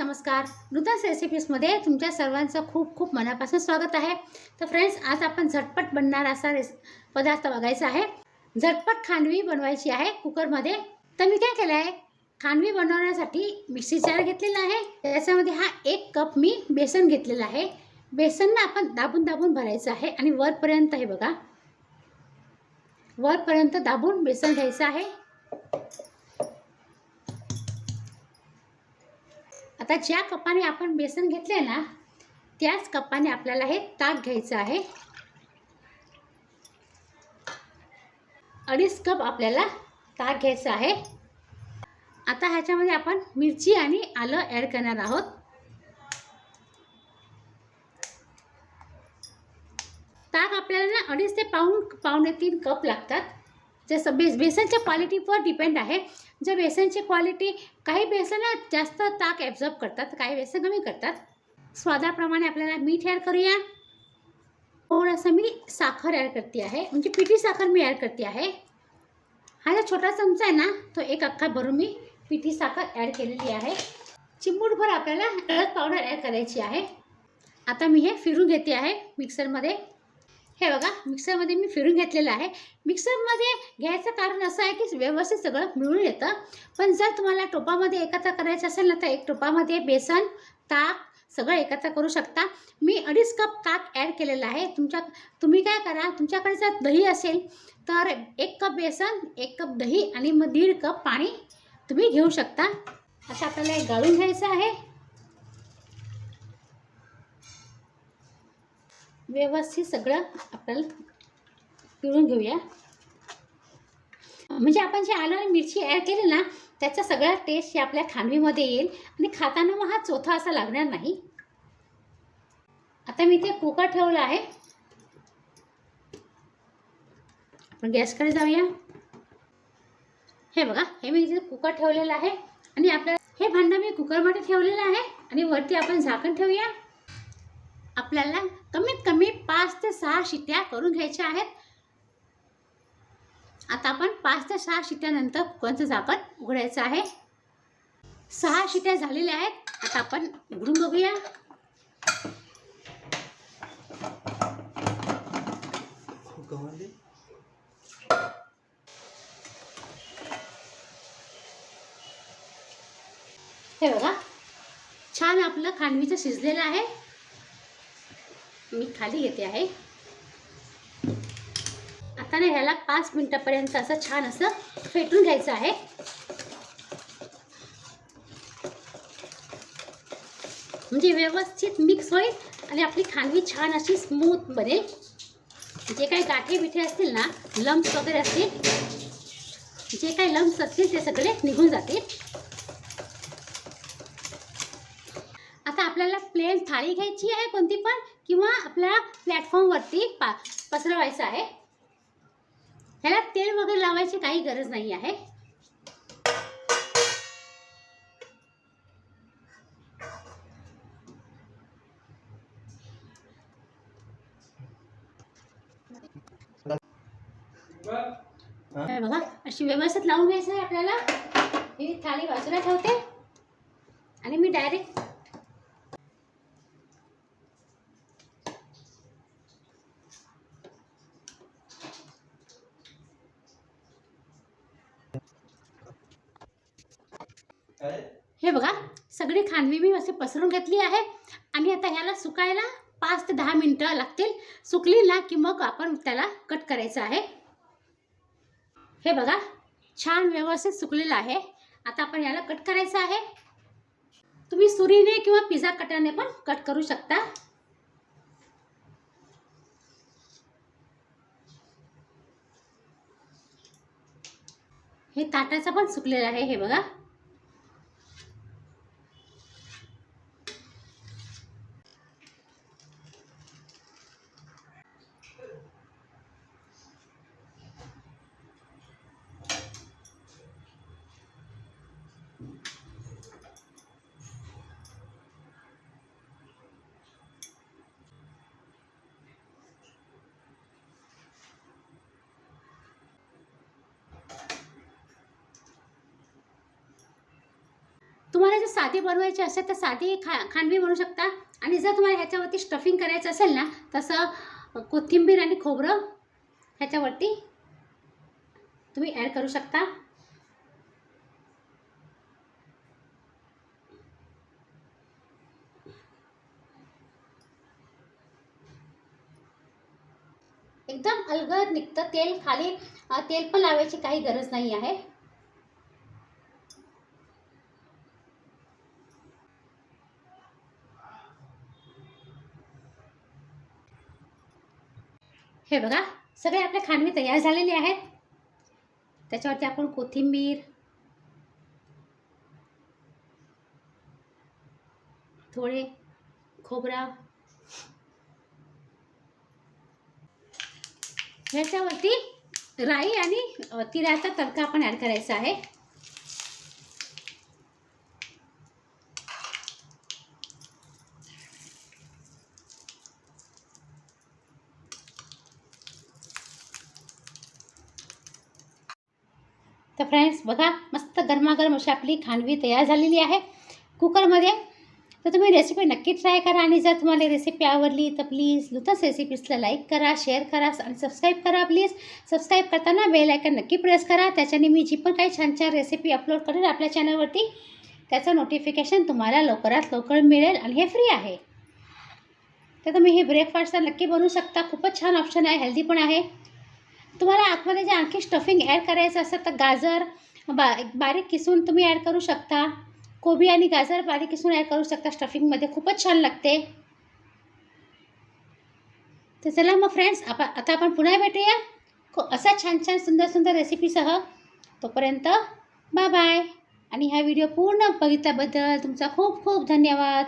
नमस्कार. नूतन रेसिपीजमध्ये तुमच्या सर्वांचं खूप खूप मनापासून स्वागत आहे. तर फ्रेंड्स आज आपण झटपट बनणार असा रेस पदार्थ बघायचा आहे. झटपट खांडवी बनवायची आहे कुकरमध्ये तर मी काय केलं आहे खांडवी बनवण्यासाठी मिक्सी जार घेतलेला आहे. त्याच्यामध्ये हा एक कप मी बेसन घेतलेला आहे. बेसनला आपण दाबून दाबून भरायचं आहे आणि वरपर्यंत हे बघा. वरपर्यंत दाबून बेसन घ्यायचं आहे. आता ज्या कपाने आपण बेसन घेतले ना त्याच कपाने आपल्याला हे ताक घ्यायचं आहे. अडीच कप आपल्याला ताक घ्यायचं आहे. आता ह्याच्यामध्ये आपण मिरची आणि आलं ॲड करणार आहोत. ताक आपल्याला ना अडीच ते पाऊण पावणे तीन कप लागतात. जसं बेस बेसनच्या क्वालिटीवर डिपेंड आहे. जर बेसनची क्वालिटी काही बेसन जास्त ताक ॲब्झॉर्ब करतात काही बेसन कमी करतात स्वादाप्रमाणे आपल्याला मीठ ॲड करूया. थोडंसं मी साखर ॲड करते आहे. म्हणजे पिठी साखर मी ॲड करते आहे. हा जो छोटा चमचा आहे ना तो एक अख्खा भरून मी पिठी साखर ॲड केलेली आहे. चिमूटभर आपल्याला हळद पावडर ॲड करायची आहे. आता मी हे फिरून घेते आहे मिक्सरमध्ये हे बघा मिक्सरमध्ये मी फिरून घेतलेलं आहे. मिक्सरमध्ये घ्यायचं कारण असं आहे की व्यवस्थित सगळं मिळून येतं. पण जर तुम्हाला टोपामध्ये एकत्र करायचं असेल ना तर एक टोपामध्ये बेसन ताक सगळं एकत्र करू शकता. मी अडीच कप ताक ॲड केलेलं आहे. तुमच्या तुम्ही काय करा तुमच्याकडे जर दही असेल तर एक कप बेसन एक कप दही आणि मग दीड कप पाणी तुम्ही घेऊ शकता. असं आपल्याला गाळून घ्यायचं आहे. व्यवस्थित सगळं आपल्याला पिळून घेऊया. म्हणजे आपण जे आलं आणि मिरची ॲड केली ना त्याचा सगळा टेस्ट आपल्या खांडवीमध्ये येईल आणि खाताना मग हा चोथा असा लागणार नाही. आता मी ते कुकर ठेवलं आहे. आपण गॅसकडे जाऊया. हे बघा हे मी इथे कुकर ठेवलेलं आहे आणि आपल्या हे भांडं मी कुकरमध्ये ठेवलेलं आहे आणि वरती आपण झाकण ठेवूया. आपल्याला कमीत कमी पाच ते सहा शिट्ट्या करून घ्यायच्या आहेत. आता आपण पाच ते सहा शिट्ट्यानंतर कुकरचं झाकण उघडायचं आहे. सहा शिट्ट्या झालेल्या आहेत. आता आपण उघडून बघूया. हे बघा छान आपलं खांडवीचं शिजलेलं आहे. मी खाली घेते आहे. आता ना ह्याला पाच मिनटापर्यंत असं छान असं फेटून घ्यायचं आहे. म्हणजे व्यवस्थित मिक्स होईल आणि आपली खांडवी छान अशी स्मूथ बनेल. जे काही गाठे बिठे असतील ना लम्स वगैरे असतील जे काही लम्स असतील ते सगळे निघून जातील आता आपल्याला प्लेन थाळी घ्यायची आहे कोणती पण किंवा आपल्या प्लॅटफॉर्मवरती पा पसरवायचं आहे. ह्याला तेल वगैरे लावायची काही गरज नाही आहे. बघा अशी व्यवस्थित लावून घ्यायचं आहे आपल्याला. ही थाळी बाजूला ठेवते. आणि मी डायरेक्ट हे बघा सगळी खांडवी मी असे पसरून घेतली आहे. आणि आता ह्याला सुकायला पाच ते दहा मिनटं लागतील. सुकली ना की मग आपण त्याला कट करायचं आहे. हे बघा छान व्यवस्थित सुकलेलं आहे. आता आपण याला कट करायचं आहे. तुम्ही सुरीने किंवा पिझ्झा कटरने पण कट करू शकता. हे ताटाचं पण सुकलेलं आहे हे बघा. साधी बनवायची असेल तर साधी खा खांडवी बनवू शकता. आणि जर तुम्हाला ह्याच्यावरती स्टफिंग करायचं असेल ना तसं कोथिंबीर आणि खोबरं ह्याच्यावरती तुम्ही ॲड करू शकता. एकदम अलगद निघतं तेल. खाली तेल पण लावायची काही गरज नाही आहे. हे बघा सगळे आपले खानवी तयार झालेले आहेत. त्याच्यावरती आपण कोथिंबीर थोडे खोबरा ह्याच्यावरती राई आणि अ, तिळाचा तडका आपण ॲड करायचा आहे. तर फ्रेंड्स बघा मस्त गरमागरम अशी आपली खानवी तयार झालेली आहे. कुकरमध्ये तर तुम्ही रेसिपी नक्की ट्राय करा आणि जर तुम्हाला रेसिपी आवडली तर प्लीज लुथस रेसिपीजला लाईक करा शेअर करा आणि सबस्क्राईब करा प्लीज सबस्क्राईब करताना बेल आयकन नक्की प्रेस करा. त्याच्याने मी जी पण काही छान छान रेसिपी अपलोड करेन आपल्या चॅनलवरती त्याचं नोटिफिकेशन तुम्हाला लवकरात लवकर मिळेल आणि हे फ्री आहे. तर तुम्ही हे ब्रेकफास्टला नक्की बनवू शकता. खूपच छान ऑप्शन आहे हेल्दी पण आहे. तुम्हाला आतमध्ये जे आणखी स्टफिंग ॲड करायचं असेल तर गाजर बा बारीक किसून तुम्ही ॲड करू शकता. कोबी आणि गाजर बारीक किसून ॲड करू शकता. स्टफिंगमध्ये खूपच छान लागते. तर चला मग फ्रेंड्स आपण आता आपण पुन्हा भेटूया. को असा छान छान सुंदर सुंदर रेसिपीसह तोपर्यंत बाय बाय आणि हा व्हिडिओ पूर्ण बघितल्याबद्दल तुमचा खूप खूप धन्यवाद.